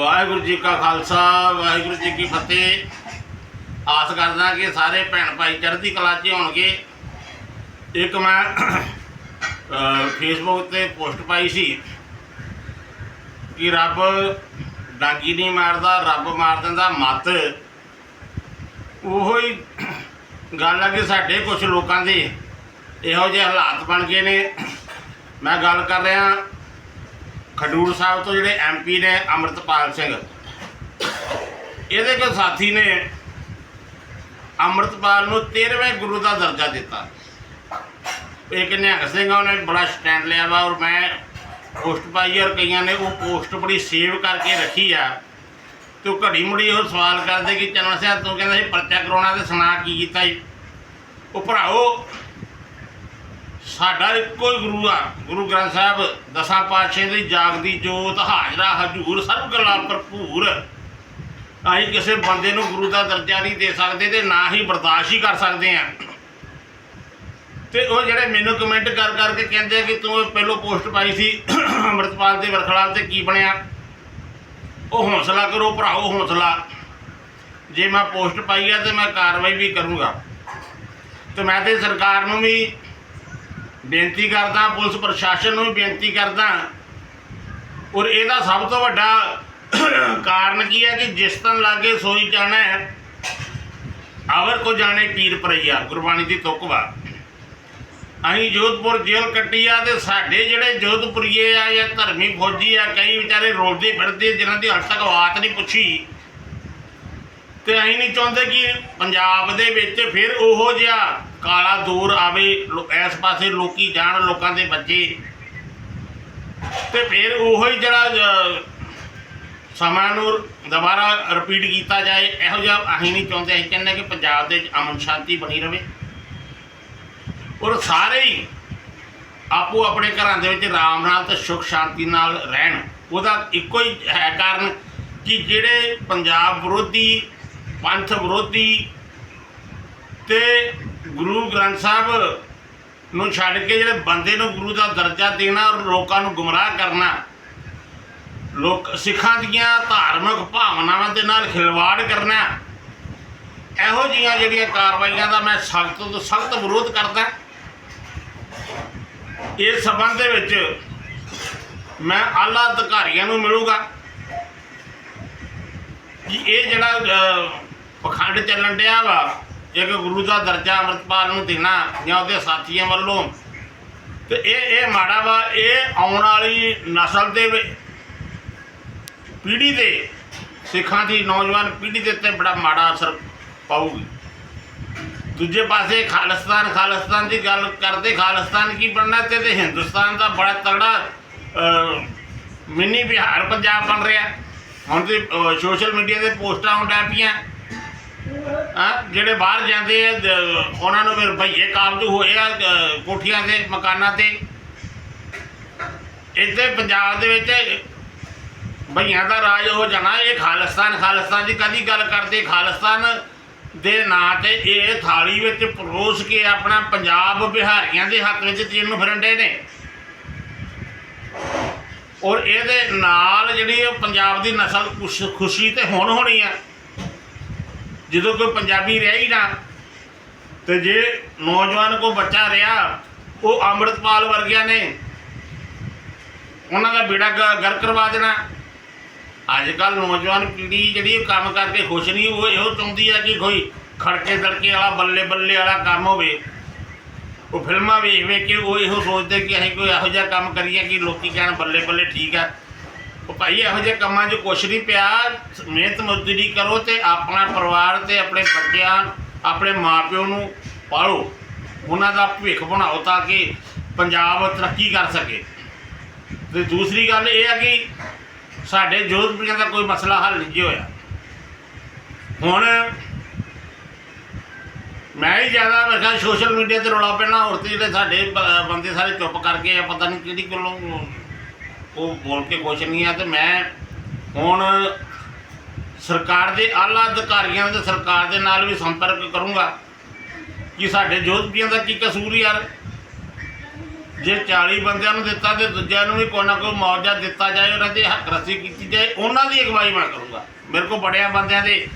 ਵਾਹਿਗੁਰੂ ਜੀ ਕਾ ਖਾਲਸਾ, ਵਾਹਿਗੁਰੂ ਜੀ ਕੀ ਫਤਿਹ। ਆਸ ਕਰਦਾ ਕਿ ਸਾਰੇ ਭੈਣ ਭਾਈ ਚੜ੍ਹਦੀ ਕਲਾ 'ਚ ਹੋਣਗੇ। ਇੱਕ ਮੈਂ ਫੇਸਬੁੱਕ ਤੇ ਪੋਸਟ ਪਾਈ ਸੀ ਕਿ ਰੱਬ ਡਾਂਗੀ ਨਹੀਂ ਮਾਰਦਾ, ਰੱਬ ਮਾਰ ਦਿੰਦਾ ਮੱਤ। ਉਹੋ ਹੀ ਗੱਲ ਆ ਕਿ ਸਾਡੇ ਕੁਝ ਲੋਕਾਂ ਦੇ ਇਹੋ ਜਿਹੇ ਹਾਲਾਤ ਬਣ ਗਏ ਨੇ। ਮੈਂ ਗੱਲ ਕਰ ਰਿਹਾ ਖਡੂਰ ਸਾਹਿਬ ਤੋਂ ਜਿਹੜੇ ਐਮਪੀ ਨੇ ਅੰਮ੍ਰਿਤਪਾਲ ਸਿੰਘ, ਇਹਦੇ ਕੋ ਸਾਥੀ ਨੇ ਅੰਮ੍ਰਿਤਪਾਲ ਨੂੰ 13ਵੇਂ ਗੁਰੂ ਦਾ ਦਰਜਾ ਦਿੱਤਾ। ਇੱਕ ਨਿਹੰਗ ਸਿੰਘ ਉਹਨੇ ਬੜਾ ਸਟੈਂਡ ਲਿਆ ਵਾ ਔਰ ਮੈਂ ਪੋਸਟ ਪਾਈ ਔਰ ਕਈਆਂ ਨੇ ਉਹ ਪੋਸਟ ਬੜੀ ਸੇਵ ਕਰਕੇ ਰੱਖੀ ਆ। ਤੇ ਉਹ ਘੜੀ ਮੁੜੀ ਉਹ ਸਵਾਲ ਕਰਦੇ ਕਿ ਚੰਨ ਸਿਆ ਤੂੰ ਕਹਿੰਦਾ ਸੀ ਪਰਚਾ ਕਰਾਉਣਾ ਤੇ ਸੁਣਾ ਕੀ ਕੀਤਾ ਜੀ ਉਹ ਭਰਾਓ ਸਾਡਾ ਇੱਕੋ ਹੀ ਗੁਰੂ ਆ। ਗੁਰੂ ਗ੍ਰੰਥ ਸਾਹਿਬ ਦਸਾਂ ਪਾਤਸ਼ਾਹ ਦੀ ਜਾਗਦੀ ਜੋਤ, ਹਾਜ਼ਰਾ, ਹਜੂਰ, ਸਭ ਗੱਲਾਂ ਭਰਪੂਰ। ਅਸੀਂ ਕਿਸੇ ਬੰਦੇ ਨੂੰ ਗੁਰੂ ਦਾ ਦਰਜਾ ਨਹੀਂ ਦੇ ਸਕਦੇ ਤੇ ਨਾ ਹੀ ਬਰਦਾਸ਼ਤ ਹੀ ਕਰ ਸਕਦੇ ਆ ਤੇ ਉਹ ਜਿਹੜੇ ਮੈਨੂੰ ਕਮੈਂਟ ਕਰ ਕਰਕੇ ਕਹਿੰਦੇ ਕਿ ਤੂੰ ਇਹ ਪਹਿਲੋਂ ਪੋਸਟ ਪਾਈ ਸੀ ਅੰਮ੍ਰਿਤਪਾਲ ਦੇ ਵਰਖਲਾ ਤੇ ਕੀ ਬਣਿਆ? ਉਹ ਹੌਸਲਾ ਕਰੋ ਭਰਾਓ ਹੌਸਲਾ। ਜੇ ਮੈਂ ਪੋਸਟ ਪਾਈ ਆ ਤੇ ਮੈਂ ਕਾਰਵਾਈ ਵੀ ਕਰੂੰਗਾ। ਤੇ ਮੈਂ ਤੇ ਸਰਕਾਰ ਨੂੰ ਵੀ ਬੇਨਤੀ ਕਰਦਾ, ਪੁਲਿਸ ਪ੍ਰਸ਼ਾਸਨ ਨੂੰ ਵੀ ਬੇਨਤੀ ਕਰਦਾ। ਔਰ ਇਹਦਾ ਸਭ ਤੋਂ ਵੱਡਾ ਕਾਰਨ ਕੀ ਹੈ ਕਿ ਜਿਸ ਤਨ ਲਾਗੇ ਸੋਈ ਜਾਣਾ ਹੈ ਆਵਰ ਕੋ ਜਾਣੇ ਪੀਰ ਪਰਈਆ, ਗੁਰਬਾਣੀ ਦੀ ਤੁਕ ਵਾ। ਅਸੀਂ ਜੋਧਪੁਰ ਜੇਲ੍ਹ ਕੱਟੀ ਆ ਤੇ ਸਾਡੇ ਜਿਹੜੇ ਜੋਧਪੁਰੀਏ ਆ ਜਾਂ ਧਰਮੀ ਫੌਜੀ ਆ, ਕਈ ਵਿਚਾਰੇ ਰੋਲਦੇ ਫਿਰਦੇ ਜਿਨ੍ਹਾਂ ਦੀ ਹੱਦ ਤੱਕ ਬਾਤ ਨਹੀਂ ਪੁੱਛੀ। ਤੇ ਅਸੀਂ ਨਹੀਂ ਚਾਹੁੰਦੇ ਕਿ ਪੰਜਾਬ ਦੇ ਵਿੱਚ ਫਿਰ ਉਹੋ ਜਿਹਾ ਕਾਲਾ ਦੂਰ ਆਵੇ, ਲੋ- ਇਸ ਪਾਸੇ ਲੋਕੀ ਜਾਣ, ਲੋਕਾਂ ਦੇ ਬੱਚੇ ਤੇ ਫਿਰ ਉਹੋ ਹੀ ਜਿਹੜਾ ਸਮਾਂ ਨੂੰ ਦੁਬਾਰਾ ਰਿਪੀਟ ਕੀਤਾ ਜਾਏ, ਇਹੋ ਜਿਹਾ ਅਸੀਂ ਨਹੀਂ ਚਾਹੁੰਦੇ। ਅਸੀਂ ਕਹਿੰਦੇ ਕਿ ਪੰਜਾਬ ਦੇ ਵਿੱਚ ਅਮਨ ਸ਼ਾਂਤੀ ਬਣੀ ਰਵੇ। ਔਰ ਸਾਰੇ ਹੀ ਆਪੋ ਆਪਣੇ ਘਰਾਂ ਦੇ ਵਿੱਚ ਆਰਾਮ ਨਾਲ ਤੇ ਸੁਖ ਸ਼ਾਂਤੀ ਨਾਲ ਰਹਿਣ। ਉਹਦਾ ਇੱਕੋ ਹੀ ਹੈ ਕਾਰਨ ਕਿ ਜਿਹੜੇ ਪੰਜਾਬ ਵਿਰੋਧੀ, ਪੰਥ ਵਿਰੋਧੀ ਤੇ ਗੁਰੂ ਗ੍ਰੰਥ ਸਾਹਿਬ ਨੂੰ ਛੱਡ ਕੇ ਜਿਹੜੇ ਬੰਦੇ ਨੂੰ ਗੁਰੂ ਦਾ ਦਰਜਾ ਦੇਣਾ ਔਰ ਲੋਕਾਂ ਨੂੰ ਗੁੰਮਰਾਹ ਕਰਨਾ ਲੋਕ ਸਿੱਖਾਂ ਦੀਆਂ ਧਾਰਮਿਕ ਭਾਵਨਾਵਾਂ ਦੇ ਨਾਲ ਖਿਲਵਾੜ ਕਰਨਾ ਇਹੋ ਜਿਹੀਆਂ ਜਿਹੜੀਆਂ ਕਾਰਵਾਈਆਂ ਦਾ ਮੈਂ ਸਖਤ ਤੋਂ ਸਖਤ ਵਿਰੋਧ ਕਰਦਾ। ਇਸ ਸਬੰਧ ਦੇ ਵਿੱਚ ਮੈਂ ਆਲਾ ਅਧਿਕਾਰੀਆਂ ਨੂੰ ਮਿਲੂਗਾ ਕਿ ਇਹ ਜਿਹੜਾ ਅ, ਪਖੰਡ ਚੱਲਣ ਡਿਆ ਵਾ ਇੱਕ ਗੁਰੂ ਦਾ ਦਰਜਾ ਅੰਮ੍ਰਿਤਪਾਲ ਨੂੰ ਦੇਣਾ ਜਾਂ ਉਹਦੇ ਸਾਥੀਆਂ ਵੱਲੋਂ, ਤੇ ਇਹ ਇਹ ਮਾੜਾ ਵਾ, ਇਹ ਆਉਣ ਵਾਲੀ ਨਸਲ ਦੇ ਪੀੜ੍ਹੀ ਦੇ, ਸਿੱਖਾਂ ਦੀ ਨੌਜਵਾਨ ਪੀੜ੍ਹੀ ਦੇ ਉੱਤੇ ਬੜਾ ਮਾੜਾ ਅਸਰ ਪਾਊਗੀ। ਦੂਜੇ ਪਾਸੇ ਖਾਲਿਸਤਾਨ ਖਾਲਿਸਤਾਨ ਦੀ ਗੱਲ ਕਰਦੇ, ਖਾਲਿਸਤਾਨ ਕੀ ਬਣਨਾ ਤੇ ਤੇ ਹਿੰਦੁਸਤਾਨ ਦਾ ਬੜਾ ਤਗੜਾ ਮਿੰਨੀ ਬਿਹਾਰ ਪੰਜਾਬ ਬਣ ਰਿਹਾ। ਹੁਣ ਤੇ ਸੋਸ਼ਲ ਮੀਡੀਆ ਤੇ ਪੋਸਟਾਂ ਆਉਂਦਾ ਪਈਆਂ। ਹਾਂ ਜਿਹੜੇ ਬਾਹਰ ਜਾਂਦੇ ਆ ਦ- ਉਹਨਾਂ ਨੂੰ ਫਿਰ ਭਈਏ ਕਾਬੂ ਹੋਏ ਆ ਅ, ਕੋਠੀਆਂ ਤੇ ਮਕਾਨਾਂ ਤੇ। ਇੱਥੇ ਪੰਜਾਬ ਦੇ ਵਿੱਚ ਭਈਆਂ ਦਾ ਰਾਜ ਹੋ ਜਾਣਾ ਇਹ ਖਾਲਿਸਤਾਨ ਖਾਲਿਸਤਾਨ ਦੀ ਕਦੀ ਗੱਲ ਕਰਦੇ ਖਾਲਿਸਤਾਨ ਦੇ ਨਾਂ ਤੇ ਇਹ ਥਾਲੀ ਵਿੱਚ ਪਰੋਸ ਕੇ ਆਪਣਾ ਪੰਜਾਬ ਬਿਹਾਰੀਆਂ ਦੇ ਹੱਥ ਵਿੱਚ ਚੀਨ ਨੂੰ ਫਿਰੰਡੇ ਨੇ। ਔਰ ਇਹਦੇ ਨਾਲ ਜਿਹੜੀ ਇਹ ਪੰਜਾਬ ਦੀ ਨਸਲ ਖੁਸ਼- ਖੁਸ਼ੀ ਤੇ ਹੁਣ ਹੋਣੀ ਆ। ਜਦੋਂ ਕੋਈ ਪੰਜਾਬੀ ਰਹਿ ਹੀ ਨਾ, ਤੇ ਜੇ ਨੌਜਵਾਨ ਕੋ ਬੱਚਾ ਰਿਹਾ, ਉਹ ਅੰਮ੍ਰਿਤਪਾਲ ਵਰਗਿਆਂ ਨੇ ਉਹਨਾਂ ਦਾ ਬੇੜਾ ਗ- ਗਰ ਕਰਵਾ ਦੇਣਾ। ਅੱਜ ਕੱਲ ਨੌਜਵਾਨ ਪੀੜ੍ਹੀ ਜਿਹੜੀ ਕੰਮ ਕਰਕੇ ਖੁਸ਼ ਨਹੀਂ, ਉਹ ਇਹੋ ਚਾਹੁੰਦੀ ਆ ਕਿ ਕੋਈ ਖੜਕੇ ਦੜਕੇ ਵਾਲਾ, ਬੱਲੇ ਬੱਲੇ ਵਾਲਾ ਕੰਮ ਹੋਵੇ। ਉਹ ਫਿਲਮਾਂ ਵੇਖ ਵੇਖ ਕੇ ਉਹ ਇਹੋ ਸੋਚਦੇ ਕਿ ਅਸੀਂ ਕੋਈ ਇਹੋ ਜਿਹਾ ਕੰਮ ਕਰੀਏ ਕਿ ਲੋਕੀ ਕਹਿਣ ਬੱਲੇ ਬੱਲੇ ਠੀਕ ਆ। ਉਹ ਭਾਈ ਇਹੋ ਜਿਹੇ ਕੰਮਾਂ 'ਚ ਕੁਛ ਨਹੀਂ ਪਿਆ। ਮਿਹਨਤ ਮਜ਼ਦੂਰੀ ਕਰੋ ਤੇ ਆਪਣਾ ਪਰਿਵਾਰ ਤੇ ਆਪਣੇ ਬੱਚਿਆਂ, ਆਪਣੇ ਮਾਪਿਓ ਨੂੰ ਪਾਲੋ। ਉਹਨਾਂ ਦਾ ਭਵਿੱਖ ਬਣਾਓ ਤਾਂ ਕਿ ਪੰਜਾਬ ਤਰੱਕੀ ਕਰ ਸਕੇ। ਤੇ ਦੂਸਰੀ ਗੱਲ ਇਹ ਆ ਕਿ ਸਾਡੇ ਜੋਧਪੁਰੀਆਂ ਦਾ ਕੋਈ ਮਸਲਾ ਹੱਲ ਨਹੀਂ ਜੀ ਹੋਇਆ। ਹੁਣ ਮੈਂ ਹੀ ਜ਼ਿਆਦਾ ਮੈਂ ਕਿਹਾ ਸੋਸ਼ਲ ਮੀਡੀਆ ਤੇ ਰੌਲਾ ਪੈਣਾ, ਹੋਰ ਤੇ ਜਿਹੜੇ ਸਾਡੇ ਬ- ਬੰਦੇ ਸਾਰੇ ਚੁੱਪ ਕਰਕੇ ਆ, ਪਤਾ ਨਹੀਂ ਕਿਹੜੀ ਗੱਲੋਂ ਉਹ ਬੋਲ ਕੇ ਕੁਛ ਨਹੀਂ ਆ ਤੇ ਮੈਂ ਹੁਣ ਸਰਕਾਰ ਦੇ ਆਲਾ ਅਧਿਕਾਰੀਆਂ ਤੇ ਸਰਕਾਰ ਦੇ ਨਾਲ ਵੀ ਸੰਪਰਕ ਕਰੂੰਗਾ। ਕਿ ਸਾਡੇ ਜੋਧਪੁਰੀਆਂ ਦਾ ਕੀ ਕਸੂਰ ਯਾਰ? ਜੇ 40 ਬੰਦਿਆਂ ਨੂੰ ਦਿੱਤਾ ਤੇ ਦੂਜਿਆਂ ਨੂੰ ਵੀ ਕੋਈ ਨਾ ਕੋਈ ਮੁਆਵਜ਼ਾ ਦਿੱਤਾ ਜਾਏ, ਉਹਨਾਂ ਦੀ ਹੱਕ ਰੱਸੀ ਕੀਤੀ ਜਾਏ, ਉਹਨਾਂ ਦੀ ਅਗਵਾਈ ਮੈਂ ਕਰੂੰਗਾ। ਮੇਰੇ ਕੋਲ ਬੜਿਆਂ ਬੰਦਿਆਂ ਦੇ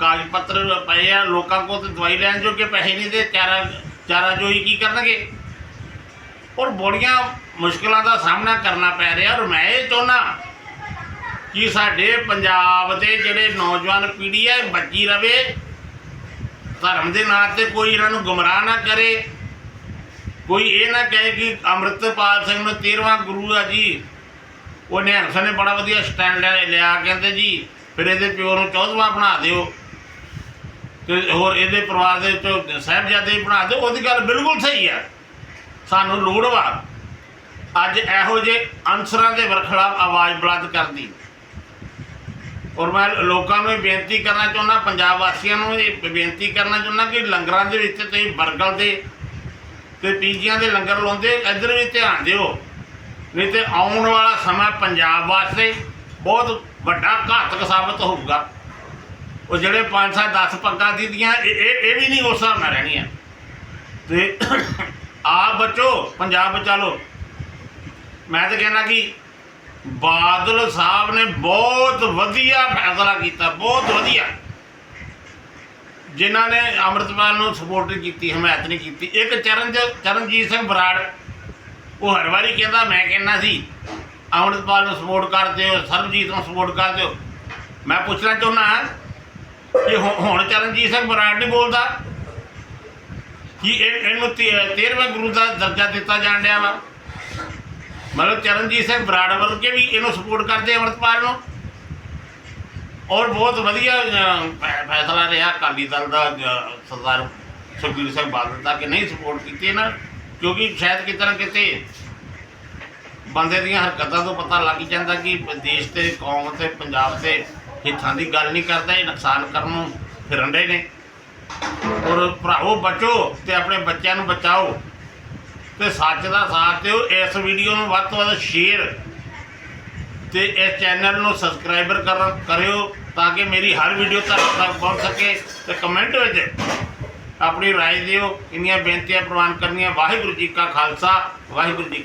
ਕਾਗਜ਼ ਪੱਤਰ ਪਏ ਆ, ਲੋਕਾਂ ਕੋਲ ਤੇ ਦਵਾਈ ਲੈਣ ਜੋਗੇ ਪੈਸੇ ਨਹੀਂ ਤੇ ਚਾਰਾ ਚਾਰਾ ਜੋਈ ਕੀ ਕਰਨਗੇ? ਔਰ ਬੜੀਆਂ ਮੁਸ਼ਕਲਾਂ ਦਾ ਸਾਹਮਣਾ ਕਰਨਾ ਪੈ ਰਿਹਾ। ਔਰ ਮੈਂ ਇਹ ਚਾਹੁੰਦਾ ਕਿ ਸਾਡੇ ਪੰਜਾਬ ਦੇ ਜਿਹੜੇ ਨੌਜਵਾਨ ਪੀੜ੍ਹੀ ਹੈ ਇਹ ਬੱਚੀ ਰਵੇ, ਧਰਮ ਦੇ ਨਾਂ ਤੇ ਕੋਈ ਇਹਨਾਂ ਨੂੰ ਗੁੰਮਰਾਹ ਨਾ ਕਰੇ। ਕੋਈ ਇਹ ਨਾ ਕਹੇ ਕਿ ਅੰਮ੍ਰਿਤਪਾਲ ਸਿੰਘ ਨੂੰ 13ਵਾਂ ਗੁਰੂ ਆ ਜੀ। ਉਹ ਨਿਹੰਗ ਸਿੰਘ ਨੇ ਬੜਾ ਵਧੀਆ ਸਟੈਂਡ ਲਿਆ, ਕਹਿੰਦੇ ਜੀ, ਫਿਰ ਇਹਦੇ ਪਿਓ ਨੂੰ 14ਵਾਂ ਬਣਾ ਦਿਓ। ਤੇ ਹੋਰ ਇਹਦੇ ਪਰਿਵਾਰ ਦੇ ਵਿੱਚੋਂ ਸਾਹਿਬਜ਼ਾਦੇ ਬਣਾ ਦਿਓ। ਉਹਦੀ ਗੱਲ ਬਿਲਕੁਲ ਸਹੀ ਆ। ਸਾਨੂੰ ਲੋੜ ਵਾ। ਅੱਜ ਇਹੋ ਜਿਹੇ ਅਨਸਰਾਂ ਦੇ ਵਰਖਲਾਫ ਆਵਾਜ਼ ਬੁਲੰਦ ਕਰਦੀ। ਔਰ ਮੈਂ ਲੋਕਾਂ ਨੂੰ ਇਹ ਬੇਨਤੀ ਕਰਨਾ ਚਾਹੁੰਦਾ, ਪੰਜਾਬ ਵਾਸੀਆਂ ਨੂੰ ਇਹ ਬੇਨਤੀ ਕਰਨਾ ਚਾਹੁੰਦਾ ਕਿ ਲੰਗਰਾਂ ਦੇ ਵਿੱਚ ਤੁਸੀਂ ਬਰਗਲ ਦੇ ਤੇ ਪੀਜੀਆਂ ਦੇ ਲੰਗਰ ਲਾਉਂਦੇ, ਇੱਧਰ ਵੀ ਧਿਆਨ ਦਿਓ। ਨਹੀਂ ਤੇ ਆਉਣ ਵਾਲਾ ਸਮਾਂ ਪੰਜਾਬ ਵਾਸਤੇ ਬਹੁਤ ਵੱਡਾ ਘਾਤਕ ਸਾਬਤ ਹੋਊਗਾ। ਉਹ ਜਿਹੜੇ 5 7 10 ਪੱਗਾਂ ਦਿੱਤੀਆਂ ਇਹ ਇਹ ਇਹ ਵੀ ਨਹੀਂ ਉਸ ਹਿਸਾਬ ਨਾਲ ਰਹਿਣੀਆਂ। ਤੇ ਆਪ ਬਚੋ, ਪੰਜਾਬ ਬਚਾ ਲਓ। ਮੈਂ ਤਾਂ ਕਹਿੰਦਾ ਕਿ ਬਾਦਲ ਸਾਹਿਬ ਨੇ ਬਹੁਤ ਵਧੀਆ ਫੈਸਲਾ ਕੀਤਾ, ਬਹੁਤ ਵਧੀਆ। ਜਿਨ੍ਹਾਂ ਨੇ ਅੰਮ੍ਰਿਤਪਾਲ ਨੂੰ ਸਪੋਰਟ ਕੀਤੀ, ਹਮਾਇਤ ਨਹੀਂ ਕੀਤੀ। ਇੱਕ ਚਰਨ ਚਰਨਜੀਤ ਸਿੰਘ ਬਰਾੜ, ਉਹ ਹਰ ਵਾਰੀ ਕਹਿੰਦਾ, ਮੈਂ ਕਹਿੰਦਾ ਸੀ ਅੰਮ੍ਰਿਤਪਾਲ ਨੂੰ ਸਪੋਰਟ ਕਰ ਦਿਓ, ਸਰਬਜੀਤ ਨੂੰ ਸਪੋਰਟ ਕਰ ਦਿਓ। ਮੈਂ ਪੁੱਛਣਾ ਚਾਹੁੰਦਾ ਕਿ ਹੁ- ਹੁਣ ਚਰਨਜੀਤ ਸਿੰਘ ਬਰਾੜ ਨਹੀਂ ਬੋਲਦਾ? ਕਿ ਇਹ, ਇਹਨੂੰ 13ਵੇਂ ਗੁਰੂ ਦਾ ਦਰਜਾ ਦਿੱਤਾ ਜਾਣ ਡਿਆ ਵਾ? ਮਤਲਬ ਚਰਨਜੀਤ ਸਿੰਘ ਬਰਾੜ ਵਰਗੇ ਵੀ ਇਹਨੂੰ ਸਪੋਰਟ ਕਰਦੇ ਅੰਮ੍ਰਿਤਪਾਲ ਨੂੰ। ਔਰ ਬਹੁਤ ਵਧੀਆ ਫੈਸਲਾ ਰਿਹਾ ਅਕਾਲੀ ਦਲ ਦਾ ਸਰਦਾਰ ਸੁਖਬੀਰ ਸਿੰਘ ਬਾਦਲ ਦਾ ਕਿ ਨਹੀਂ ਸਪੋਰਟ ਕੀਤੀ ਇਹਨਾਂ ਕਿਉਂਕਿ ਸ਼ਾਇਦ ਕਿਤੇ ਨਾ ਕਿਤੇ ਬੰਦੇ ਦੀਆਂ ਹਰਕਤਾਂ ਤੋਂ ਪਤਾ ਲੱਗ ਜਾਂਦਾ ਕਿ ਦੇਸ਼ ਤੇ, ਕੌਮ ਤੇ, ਪੰਜਾਬ ਤੇ ਹਿੱਤਾਂ ਦੀ ਗੱਲ ਨਹੀਂ ਕਰਦਾ, ਇਹ ਨੁਕਸਾਨ ਕਰਨ ਨੂੰ ਫਿਰਨ ਰਹੇ ਨੇ। ਔਰ ਭਰਾਵੋ, ਬਚੋ ਤੇ ਆਪਣੇ ਬੱਚਿਆਂ ਨੂੰ ਬਚਾਓ। ਤੇ ਸੱਚ ਦਾ ਸਾਥ ਦਿਓ ਇਸ ਵੀਡੀਓ ਨੂੰ ਵੱਧ ਤੋਂ ਵੱਧ ਸ਼ੇਅਰ ਤੇ ਇਸ ਚੈਨਲ ਨੂੰ ਸਬਸਕ੍ਰਾਈਬਰ ਕਰ ਕਰਿਓ ਤਾਂ ਕਿ ਮੇਰੀ ਹਰ ਵੀਡੀਓ ਤੁਹਾਡੇ ਤੱਕ ਪਹੁੰਚ ਸਕੇ ਤੇ ਕਮੈਂਟ ਵਿੱਚ ਆਪਣੀ رائے ਦਿਓ ਇੰਨੀਆਂ ਬੇਨਤੀਆਂ ਪ੍ਰਵਾਨ ਕਰਨੀਆਂ ਵਾਹਿਗੁਰੂ ਜੀ ਕਾ ਖਾਲਸਾ ਵਾਹਿਗੁਰੂ ਜੀ ਕੀ